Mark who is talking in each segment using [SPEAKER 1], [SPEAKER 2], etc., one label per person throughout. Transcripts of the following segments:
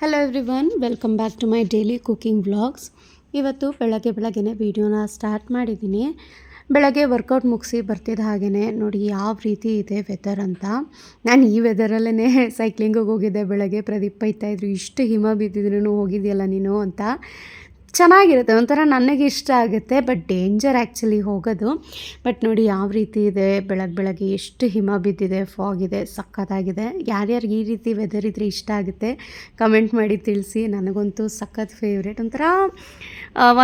[SPEAKER 1] Hello everyone welcome back to my daily cooking vlogs ಇವತ್ತು ಬೆಳಗ್ಗೆ ಬೆಳಗ್ಗೆನೇ ವೀಡಿಯೋನ ಸ್ಟಾರ್ಟ್ ಮಾಡಿದ್ದೀನಿ. ಬೆಳಗ್ಗೆ ವರ್ಕೌಟ್ ಮುಗಿಸಿ ಬರ್ತಿದ್ದ ಹಾಗೆಯೇ ನೋಡಿ ಯಾವ ರೀತಿ ಇದೆ ವೆದರ್ ಅಂತ. ನಾನು ಈ ವೆದರಲ್ಲೇ ಸೈಕ್ಲಿಂಗಿಗೆ ಹೋಗಿದ್ದೆ ಬೆಳಗ್ಗೆ, ಪ್ರದೀಪ್ ಬೈತಾಯಿದ್ರು ಇಷ್ಟು ಹಿಮ ಬಿದ್ದಿದ್ರು ಹೋಗಿದೆಯಲ್ಲ ನೀನು ಅಂತ. ಚೆನ್ನಾಗಿರುತ್ತೆ, ಒಂಥರ ನನಗೆ ಇಷ್ಟ ಆಗುತ್ತೆ ಬಟ್ ಡೇಂಜರ್ ಆ್ಯಕ್ಚುಲಿ ಹೋಗೋದು. ಬಟ್ ನೋಡಿ ಯಾವ ರೀತಿ ಇದೆ ಬೆಳಗ್ಗೆ ಬೆಳಗ್ಗೆ ಎಷ್ಟು ಹಿಮ ಬಿದ್ದಿದೆ ಫಾಗ್ ಇದೆ, ಸಖತ್ತಾಗಿದೆ. ಯಾರ್ಯಾರಿಗೆ ಈ ರೀತಿ ವೆದರ್ ಇದ್ರೆ ಇಷ್ಟ ಆಗುತ್ತೆ ಕಮೆಂಟ್ ಮಾಡಿ ತಿಳಿಸಿ. ನನಗಂತೂ ಸಖತ್ ಫೇವ್ರೇಟ್ ಒಂಥರ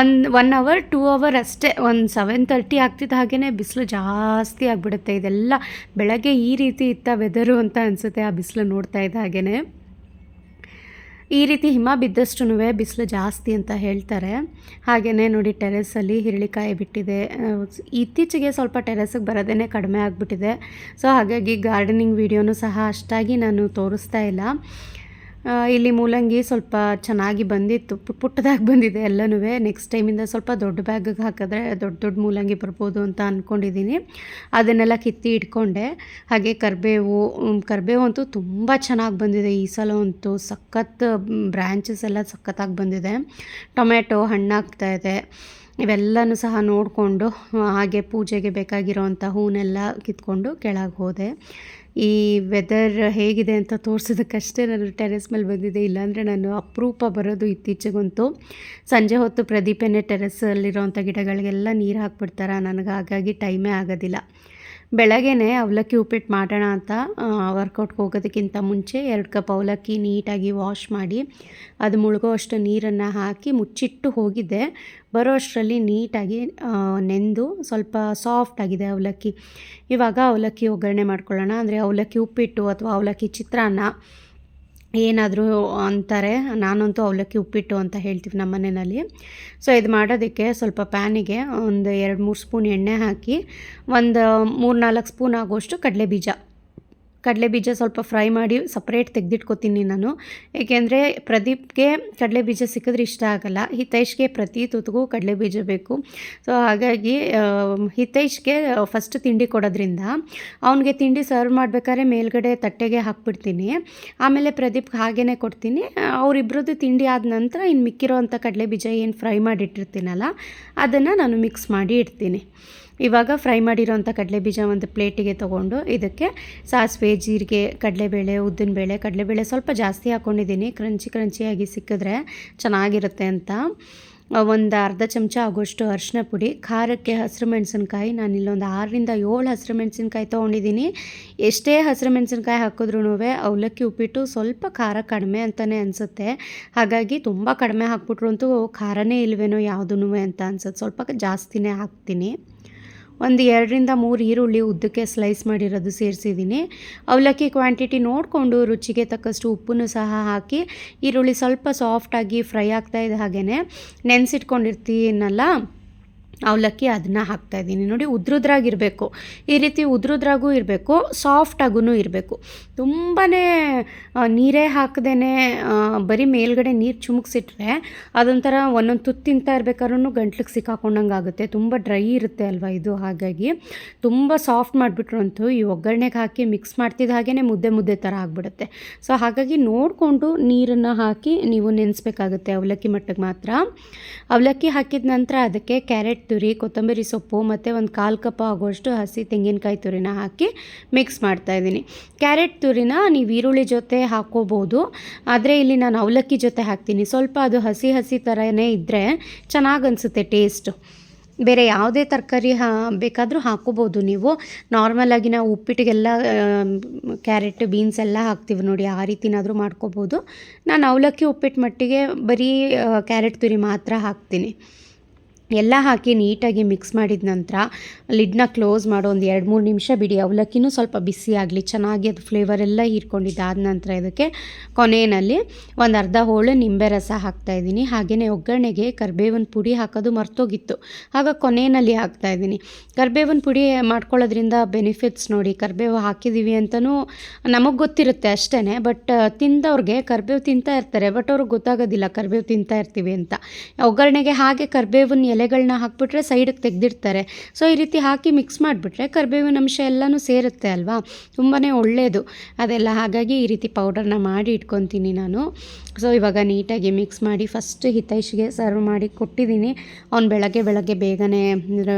[SPEAKER 1] one one hour two hour ಅಷ್ಟೇ, ಒಂದು ಸೆವೆನ್ ತರ್ಟಿ ಆಗ್ತಿದ್ದ ಹಾಗೆಯೇ ಬಿಸಿಲು ಜಾಸ್ತಿ ಆಗಿಬಿಡುತ್ತೆ. ಇದೆಲ್ಲ ಬೆಳಗ್ಗೆ ಈ ರೀತಿ ಇತ್ತ ವೆದರು ಅಂತ ಅನಿಸುತ್ತೆ ಆ ಬಿಸಿಲು ನೋಡ್ತಾ ಇದ್ದ ಹಾಗೆಯೇ ಈ ರೀತಿ ಹಿಮ ಬಿದ್ದಷ್ಟು ಬಿಸಿಲು ಜಾಸ್ತಿ ಅಂತ ಹೇಳ್ತಾರೆ. ಹಾಗೆಯೇ ನೋಡಿ ಟೆರೆಸಲ್ಲಿ ಹಿರಳಿಕಾಯಿ ಬಿಟ್ಟಿದೆ. ಇತ್ತೀಚೆಗೆ ಸ್ವಲ್ಪ ಟೆರೆಸಿಗೆ ಬರೋದೇ ಕಡಿಮೆ ಆಗಿಬಿಟ್ಟಿದೆ. ಸೊ ಹಾಗಾಗಿ ಗಾರ್ಡನಿಂಗ್ ವೀಡಿಯೋನೂ ಸಹ ಅಷ್ಟಾಗಿ ನಾನು ತೋರಿಸ್ತಾ ಇಲ್ಲ. ಇಲ್ಲಿ ಮೂಲಂಗಿ ಸ್ವಲ್ಪ ಚೆನ್ನಾಗಿ ಬಂದಿತ್ತು. ಪುಟ್ ಪುಟ್ಟದಾಗಿ ಬಂದಿದೆ ಎಲ್ಲನೂ ನೆಕ್ಸ್ಟ್ ಟೈಮಿಂದ ಸ್ವಲ್ಪ ದೊಡ್ಡ ಬ್ಯಾಗಿಗೆ ಹಾಕಿದ್ರೆ ದೊಡ್ಡ ದೊಡ್ಡ ಮೂಲಂಗಿ ಬರ್ಬೋದು ಅಂತ ಅಂದ್ಕೊಂಡಿದ್ದೀನಿ ಅದನ್ನೆಲ್ಲ ಕಿತ್ತಿ ಇಟ್ಕೊಂಡೆ. ಹಾಗೆ ಕರಿಬೇವು ಕರಿಬೇವು ಅಂತೂ ತುಂಬ ಚೆನ್ನಾಗಿ ಬಂದಿದೆ. ಈ ಸಲ ಅಂತೂ ಸಖತ್ ಬ್ರ್ಯಾಂಚಸ್ ಎಲ್ಲ ಸಖತ್ತಾಗಿ ಬಂದಿದೆ. ಟೊಮೆಟೊ ಹಣ್ಣಾಗ್ತಾ ಇದೆ. ಇವೆಲ್ಲನೂ ಸಹ ನೋಡಿಕೊಂಡು ಹಾಗೆ ಪೂಜೆಗೆ ಬೇಕಾಗಿರೋವಂಥ ಹೂನೆಲ್ಲ ಕಿತ್ಕೊಂಡು ಕೆಳಗೆ ಹೋದೆ. ಈ ವೆದರ್ ಹೇಗಿದೆ ಅಂತ ತೋರಿಸೋದಕ್ಕಷ್ಟೇ ನಾನು ಟೆರೆಸ್ ಮೇಲೆ ಬಂದಿದ್ದೆ. ಇಲ್ಲಾಂದರೆ ನಾನು ಅಪರೂಪ ಬರೋದು ಇತ್ತೀಚೆಗಂತೂ. ಸಂಜೆ ಹೊತ್ತು ಪ್ರದೀಪನೇ ಟೆರೆಸಲ್ಲಿರೋವಂಥ ಗಿಡಗಳಿಗೆಲ್ಲ ನೀರು ಹಾಕ್ಬಿಡ್ತಾರೆ? ನನಗೆ ಹಾಗಾಗಿ ಟೈಮೇ ಆಗೋದಿಲ್ಲ. ಬೆಳಗ್ಗೆನೇ ಅವಲಕ್ಕಿ ಉಪ್ಪಿಟ್ಟು ಮಾಡೋಣ ಅಂತ ವರ್ಕೌಟ್ಗೆ ಹೋಗೋದಕ್ಕಿಂತ ಮುಂಚೆ ಎರಡು ಕಪ್ ಅವಲಕ್ಕಿ ನೀಟಾಗಿ ವಾಶ್ ಮಾಡಿ, ಅದು ಮುಳುಗೋ ಅಷ್ಟು ನೀರನ್ನು ಹಾಕಿ ಮುಚ್ಚಿಟ್ಟು ಹೋಗಿದ್ದೆ ಬರೋ ಅಷ್ಟರಲ್ಲಿ ನೀಟಾಗಿ ನೆಂದು ಸ್ವಲ್ಪ ಸಾಫ್ಟ್ ಆಗಿದೆ ಅವಲಕ್ಕಿ. ಇವಾಗ ಅವಲಕ್ಕಿ ಒಗ್ಗರಣೆ ಮಾಡ್ಕೊಳ್ಳೋಣ. ಅಂದರೆ ಅವಲಕ್ಕಿ ಉಪ್ಪಿಟ್ಟು ಅಥವಾ ಅವಲಕ್ಕಿ ಚಿತ್ರಾನ್ನ ಏನಾದರೂ ಅಂತಾರೆ, ನಾನಂತೂ ಅವಲಕ್ಕಿ ಉಪ್ಪಿಟ್ಟು ಅಂತ ಹೇಳ್ತೀವಿ ನಮ್ಮ ಮನೆಯಲ್ಲಿ. ಸೊ ಇದು ಮಾಡೋದಕ್ಕೆ ಸ್ವಲ್ಪ ಪ್ಯಾನಿಗೆ ಒಂದು ಎರಡು ಮೂರು ಸ್ಪೂನ್ ಎಣ್ಣೆ ಹಾಕಿ ಒಂದು ಮೂರು ನಾಲ್ಕು ಸ್ಪೂನ್ ಆಗುವಷ್ಟು ಕಡಲೆ ಬೀಜ ಕಡಲೆ ಬೀಜ ಸ್ವಲ್ಪ ಫ್ರೈ ಮಾಡಿ ಸಪ್ರೇಟ್ ತೆಗೆದಿಟ್ಕೊತೀನಿ ನಾನು. ಏಕೆಂದರೆ ಪ್ರದೀಪ್ಗೆ ಕಡಲೆ ಬೀಜ ಸಿಕ್ಕಿದ್ರೆ ಇಷ್ಟ ಆಗಲ್ಲ. ಹಿತೈಷ್ಗೆ ಪ್ರತಿ ತುತ್ತಿಗೂ ಕಡಲೆ ಬೀಜ ಬೇಕು. ಸೊ ಹಾಗಾಗಿ ಹಿತೈಷ್ಗೆ ಫಸ್ಟ್ ತಿಂಡಿ ಕೊಡೋದ್ರಿಂದ ಅವನಿಗೆ ತಿಂಡಿ ಸರ್ವ್ ಮಾಡಬೇಕಾದ್ರೆ ಮೇಲ್ಗಡೆ ತಟ್ಟೆಗೆ ಹಾಕ್ಬಿಡ್ತೀನಿ. ಆಮೇಲೆ ಪ್ರದೀಪ್ಗೆ ಹಾಗೇ ಕೊಡ್ತೀನಿ. ಅವರಿಬ್ಬರದ್ದು ತಿಂಡಿ ಆದ ನಂತರ ಇನ್ನು ಮಿಕ್ಕಿರೋ ಅಂಥ ಕಡಲೆ ಬೀಜ ಏನು ಫ್ರೈ ಮಾಡಿಟ್ಟಿರ್ತೀನಲ್ಲ, ಅದನ್ನು ನಾನು ಮಿಕ್ಸ್ ಮಾಡಿ ಇಡ್ತೀನಿ. ಇವಾಗ ಫ್ರೈ ಮಾಡಿರೋಂಥ ಕಡಲೆಬೀಜ ಒಂದು ಪ್ಲೇಟಿಗೆ ತೊಗೊಂಡು ಇದಕ್ಕೆ ಸಾಸಿವೆ, ಜೀರಿಗೆ, ಕಡಲೆಬೇಳೆ, ಉದ್ದಿನಬೇಳೆ, ಕಡಲೆಬೇಳೆ ಸ್ವಲ್ಪ ಜಾಸ್ತಿ ಹಾಕ್ಕೊಂಡಿದ್ದೀನಿ ಕ್ರಂಚಿ ಕ್ರಂಚಿಯಾಗಿ ಸಿಕ್ಕಿದ್ರೆ ಚೆನ್ನಾಗಿರುತ್ತೆ ಅಂತ. ಒಂದು ಅರ್ಧ ಚಮಚ ಆಗೋಷ್ಟು ಅರಿಶಿನ ಪುಡಿ, ಖಾರಕ್ಕೆ ಹಸಿರು ಮೆಣಸಿನ್ಕಾಯಿ. ನಾನು ಇಲ್ಲೊಂದು ಆರರಿಂದ ಏಳು ಹಸಿರು ಮೆಣಸಿನ್ಕಾಯಿ ತೊಗೊಂಡಿದ್ದೀನಿ. ಎಷ್ಟೇ ಹಸಿರು ಮೆಣಸಿನ್ಕಾಯಿ ಹಾಕಿದ್ರೂ ಅವಲಕ್ಕಿ ಉಪ್ಪಿಟ್ಟು ಸ್ವಲ್ಪ ಖಾರ ಕಡಿಮೆ ಅಂತಲೇ ಅನಿಸುತ್ತೆ. ಹಾಗಾಗಿ ತುಂಬ ಕಡಿಮೆ ಹಾಕ್ಬಿಟ್ರು ಅಂತೂ ಖಾರನೇ ಇಲ್ವೇನೋ ಯಾವುದೂ ಅಂತ ಅನ್ಸುತ್ತೆ. ಸ್ವಲ್ಪ ಜಾಸ್ತಿನೇ ಹಾಕ್ತೀನಿ. ಒಂದು ಎರಡರಿಂದ ಮೂರು ಈರುಳ್ಳಿ ಉದ್ದಕ್ಕೆ ಸ್ಲೈಸ್ ಮಾಡಿರೋದು ಸೇರಿಸಿದ್ದೀನಿ. ಅವಲಕ್ಕಿ ಕ್ವಾಂಟಿಟಿ ನೋಡಿಕೊಂಡು ರುಚಿಗೆ ತಕ್ಕಷ್ಟು ಉಪ್ಪನ್ನು ಸಹ ಹಾಕಿ, ಈರುಳ್ಳಿ ಸ್ವಲ್ಪ ಸಾಫ್ಟಾಗಿ ಫ್ರೈ ಆಗ್ತಾ ಇದೆ ಹಾಗೆಯೇ ನೆನೆಸಿಟ್ಕೊಂಡಿರ್ತೀನಲ್ಲ? ಅವಲಕ್ಕಿ ಅದನ್ನು ಹಾಕ್ತಾಯಿದ್ದೀನಿ ನೋಡಿ ಉದ್ರುದ್ರಾಗಿರಬೇಕು. ಈ ರೀತಿ ಉದ್ರುದ್ರಾಗೂ ಇರಬೇಕು ಸಾಫ್ಟಾಗೂ ಇರಬೇಕು. ತುಂಬಾ ನೀರೇ ಹಾಕ್ದೇ ಬರೀ ಮೇಲ್ಗಡೆ ನೀರು ಚುಮುಕ್ಸಿಟ್ರೆ ಅದೊಂಥರ ಒಂದೊಂದು ತುತ್ತು ತಿಂತಾ ಇರ್ಬೇಕಾದ್ರೂ ಗಂಟ್ಲಿಗೆ ಸಿಕ್ಕಾಕೊಂಡಂಗೆ ಆಗುತ್ತೆ. ತುಂಬ ಡ್ರೈ ಇರುತ್ತೆ ಅಲ್ವಾ ಇದು? ಹಾಗಾಗಿ ತುಂಬ ಸಾಫ್ಟ್ ಮಾಡಿಬಿಟ್ರು ಅಂತೂ ಈ ಒಗ್ಗರಣೆಗೆ ಹಾಕಿ ಮಿಕ್ಸ್ ಮಾಡ್ತಿದ್ದ ಹಾಗೇ ಮುದ್ದೆ ಮುದ್ದೆ ಥರ ಆಗಿಬಿಡುತ್ತೆ. ಸೊ ಹಾಗಾಗಿ ನೋಡಿಕೊಂಡು ನೀರನ್ನು ಹಾಕಿ ನೀವು ನೆನೆಸ್ಬೇಕಾಗುತ್ತೆ ಅವಲಕ್ಕಿ ಮಟ್ಟಿಗೆ ಮಾತ್ರ. ಅವಲಕ್ಕಿ ಹಾಕಿದ ನಂತರ ಅದಕ್ಕೆ ಕ್ಯಾರೆಟ್ ತುರಿ, ಕೊತ್ತಂಬರಿ ಸೊಪ್ಪು ಮತ್ತು ಒಂದು ಕಾಲು ಕಪ್ ಆಗುವಷ್ಟು ಹಸಿ ತೆಂಗಿನಕಾಯಿ ತುರಿನ ಹಾಕಿ ಮಿಕ್ಸ್ ಮಾಡ್ತಾ ಇದ್ದೀನಿ. ಕ್ಯಾರೆಟ್ ತುರಿನ ನೀವು ಈರುಳ್ಳಿ ಜೊತೆ ಹಾಕೋಬೋದು. ಆದರೆ ಇಲ್ಲಿ ನಾನು ಅವಲಕ್ಕಿ ಜೊತೆ ಹಾಕ್ತೀನಿ. ಸ್ವಲ್ಪ ಅದು ಹಸಿ ಹಸಿ ಥರನೇ ಇದ್ದರೆ ಚೆನ್ನಾಗಿ ಅನಿಸುತ್ತೆ ಟೇಸ್ಟು ಬೇರೆ ಯಾವುದೇ ತರಕಾರಿ ಹಾ, ಬೇಕಾದರೂ ಹಾಕೋಬೋದು ನೀವು. ನಾರ್ಮಲಾಗಿ ನಾವು ಉಪ್ಪಿಟ್ಟಿಗೆಲ್ಲ ಕ್ಯಾರೆಟ್ ಬೀನ್ಸ್ ಎಲ್ಲ ಹಾಕ್ತೀವಿ ನೋಡಿ, ಆ ರೀತಿನಾದರೂ ಮಾಡ್ಕೋಬೋದು. ನಾನು ಅವಲಕ್ಕಿ ಉಪ್ಪಿಟ್ಟು ಮಟ್ಟಿಗೆ ಬರೀ ಕ್ಯಾರೆಟ್ ತುರಿ ಮಾತ್ರ ಹಾಕ್ತೀನಿ. ಎಲ್ಲ ಹಾಕಿ ನೀಟಾಗಿ ಮಿಕ್ಸ್ ಮಾಡಿದ ನಂತರ ಲಿಡ್ನ ಕ್ಲೋಸ್ ಮಾಡೋ ಒಂದು ಎರಡು ಮೂರು ನಿಮಿಷ ಬಿಡಿ. ಅವಲಕ್ಕಿನೂ ಸ್ವಲ್ಪ ಬಿಸಿ ಆಗಲಿ, ಚೆನ್ನಾಗಿ ಅದು ಫ್ಲೇವರ್ ಎಲ್ಲ ಹೀರ್ಕೊಂಡಿದ್ದಾದ ನಂತರ ಇದಕ್ಕೆ ಕೊನೆಯಲ್ಲಿ ಒಂದು ಅರ್ಧ ಹೋಳು ನಿಂಬೆ ರಸ ಹಾಕ್ತಾಯಿದ್ದೀನಿ ಹಾಗೆಯೇ ಒಗ್ಗರಣೆಗೆ ಕರಿಬೇವಿನ ಪುಡಿ ಹಾಕೋದು ಮರ್ತೋಗಿತ್ತು. ಆಗ ಕೊನೆಯಲ್ಲಿ ಹಾಕ್ತಾಯಿದ್ದೀನಿ ಕರಿಬೇವಿನ ಪುಡಿ ಮಾಡ್ಕೊಳ್ಳೋದ್ರಿಂದ ಬೆನಿಫಿಟ್ಸ್ ನೋಡಿ. ಕರಿಬೇವು ಹಾಕಿದ್ದೀವಿ ಅಂತಲೂ ನಮಗೆ ಗೊತ್ತಿರುತ್ತೆ ಅಷ್ಟೇ ಬಟ್ ತಿಂದವ್ರಿಗೆ ಕರ್ಬೇವು ತಿಂತಾ ಇರ್ತಾರೆ ಬಟ್ ಅವ್ರಿಗೆ ಗೊತ್ತಾಗೋದಿಲ್ಲ ಕರಿಬೇವು ತಿಂತಾ ಇರ್ತೀವಿ ಅಂತ. ಒಗ್ಗರಣೆಗೆ ಹಾಗೆ ಕರಿಬೇವಿನ ಎಲೆ ಎಲೆಗಳನ್ನ ಹಾಕ್ಬಿಟ್ರೆ ಸೈಡಿಗೆ ತೆಗೆದಿರ್ತಾರೆ ಸೊ ಈ ರೀತಿ ಹಾಕಿ ಮಿಕ್ಸ್ ಮಾಡಿಬಿಟ್ರೆ ಕರಿಬೇವಿನ ಅಂಶ ಎಲ್ಲನೂ ಸೇರುತ್ತೆ ಅಲ್ವಾ? ತುಂಬಾ ಒಳ್ಳೆಯದು ಅದೆಲ್ಲ ಹಾಗಾಗಿ ಈ ರೀತಿ ಪೌಡರ್ನ ಮಾಡಿ ಇಟ್ಕೊತೀನಿ ನಾನು. ಸೊ ಇವಾಗ ನೀಟಾಗಿ ಮಿಕ್ಸ್ ಮಾಡಿ ಫಸ್ಟ್ ಹಿತೈಷ್ಗೆ ಸರ್ವ್ ಮಾಡಿ ಕೊಟ್ಟಿದ್ದೀನಿ. ಅವ್ನು ಬೆಳಗ್ಗೆ ಬೆಳಗ್ಗೆ ಬೇಗನೆ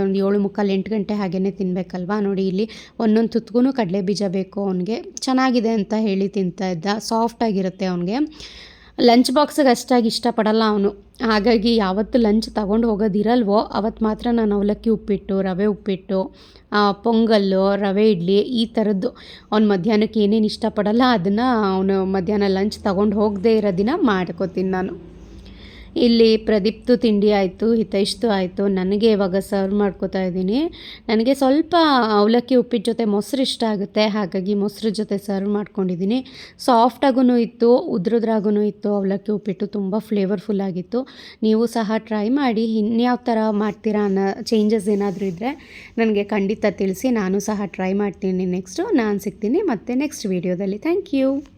[SPEAKER 1] ಒಂದು ಏಳು ಮುಕ್ಕಾಲು ಎಂಟು ಗಂಟೆ ಹಾಗೇ ತಿನ್ನಬೇಕಲ್ವಾ ನೋಡಿ, ಇಲ್ಲಿ ಒಂದೊಂದು ತುತ್ಗೂ ಕಡಲೆ ಬೀಜ ಬೇಕು ಅವನಿಗೆ. ಚೆನ್ನಾಗಿದೆ ಅಂತ ಹೇಳಿ ತಿಂತಾ ಇದ್ದ. ಸಾಫ್ಟಾಗಿರುತ್ತೆ ಅವನಿಗೆ. ಲಂಚ್ ಬಾಕ್ಸಿಗೆ ಅಷ್ಟಾಗಿ ಇಷ್ಟಪಡಲ್ಲ ಅವನು. ಹಾಗಾಗಿ ಯಾವತ್ತು ಲಂಚ್ ತಗೊಂಡು ಹೋಗೋದಿರಲ್ವೋ ಅವತ್ತು ಮಾತ್ರ ನಾನು ಅವಲಕ್ಕಿ ಉಪ್ಪಿಟ್ಟು, ರವೆ ಉಪ್ಪಿಟ್ಟು ಪೊಂಗಲ್ಲು, ರವೆ ಇಡ್ಲಿ ಈ ಥರದ್ದು ಅವ್ನು ಮಧ್ಯಾಹ್ನಕ್ಕೆ ಏನೇನು ಇಷ್ಟಪಡಲ್ಲ, ಅದನ್ನು ಅವನು ಮಧ್ಯಾಹ್ನ ಲಂಚ್ ತಗೊಂಡು ಹೋಗದೇ ಇರೋ ದಿನ ಮಾಡ್ಕೋತೀನಿ ನಾನು. ಇಲ್ಲಿ ಪ್ರದೀಪ್ತು ತಿಂಡಿ ಆಯಿತು ಹಿತೈಷ್ತು ಆಯಿತು. ನನಗೆ ಇವಾಗ ಸರ್ವ್ ಮಾಡ್ಕೋತಾ ಇದ್ದೀನಿ. ನನಗೆ ಸ್ವಲ್ಪ ಅವಲಕ್ಕಿ ಉಪ್ಪಿಟ್ಟು ಜೊತೆ ಮೊಸರು ಇಷ್ಟ ಆಗುತ್ತೆ. ಹಾಗಾಗಿ ಮೊಸರು ಜೊತೆ ಸರ್ವ್ ಮಾಡ್ಕೊಂಡಿದ್ದೀನಿ. ಸಾಫ್ಟಾಗೂ ಇತ್ತು ಉದ್ರದ್ರಾಗೂ ಇತ್ತು. ಅವಲಕ್ಕಿ ಉಪ್ಪಿಟ್ಟು ತುಂಬ ಫ್ಲೇವರ್ಫುಲ್ ಆಗಿತ್ತು. ನೀವು ಸಹ ಟ್ರೈ ಮಾಡಿ. ಇನ್ಯಾವ ಥರ ಮಾಡ್ತೀರಾ ಅನ್ನೋ ಚೇಂಜಸ್ ಏನಾದರೂ ಇದ್ದರೆ ನನಗೆ ಖಂಡಿತ ತಿಳಿಸಿ. ನಾನು ಸಹ ಟ್ರೈ ಮಾಡ್ತೀನಿ. ನೆಕ್ಸ್ಟು ನಾನು ಸಿಗ್ತೀನಿ ಮತ್ತೆ ನೆಕ್ಸ್ಟ್ ವೀಡಿಯೋದಲ್ಲಿ ಥ್ಯಾಂಕ್ ಯು